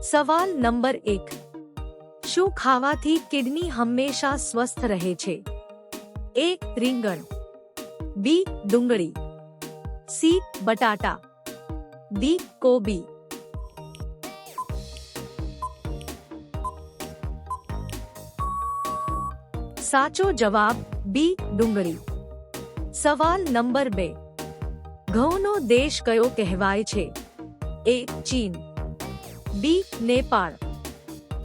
સવાલ નંબર એક શું ખાવાથી કિડની હંમેશા સ્વસ્થ રહે છે એ રીંગણ બી ડુંગળી સી બટાટા ડી કોબી સાચો જવાબ બી ડુંગળી સવાલ નંબર બે ઘઉંનો દેશ કયો કહેવાય છે એ ચીન B Nepal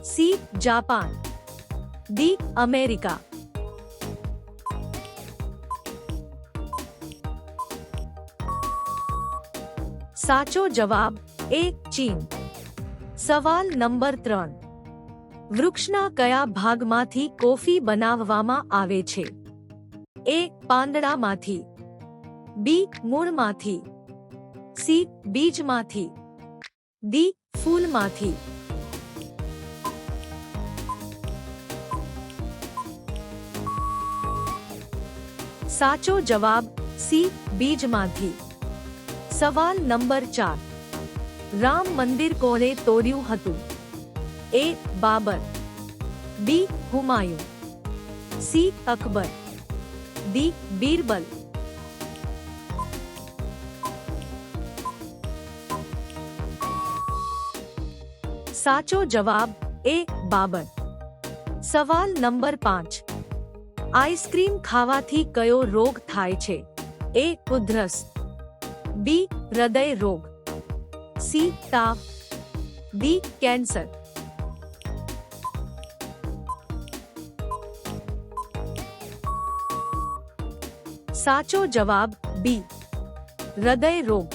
C Japan D America સાચો જવાબ એ ચીન સવાલ નંબર ત્રણ વૃક્ષના કયા ભાગમાંથી કોફી બનાવવામાં આવે છે એ પાંદડામાંથી બી મૂળમાંથી સી બીજમાંથી ડી ફૂલમાંથી સાચો જવાબ સી બીજમાંથી સવાલ નંબર ચાર રામ મંદિર કોણે તોડ્યું હતું A Babar B Humayun C Akbar D Birbal સાચો જવાબ એ બાબર સવાલ નંબર પાંચ આઈસ્ક્રીમ ખાવાથી કયો રોગ થાય છે એ ઉધરસ બી હૃદય રોગ સી તાવ ડી કેન્સર સાચો જવાબ બી હૃદય રોગ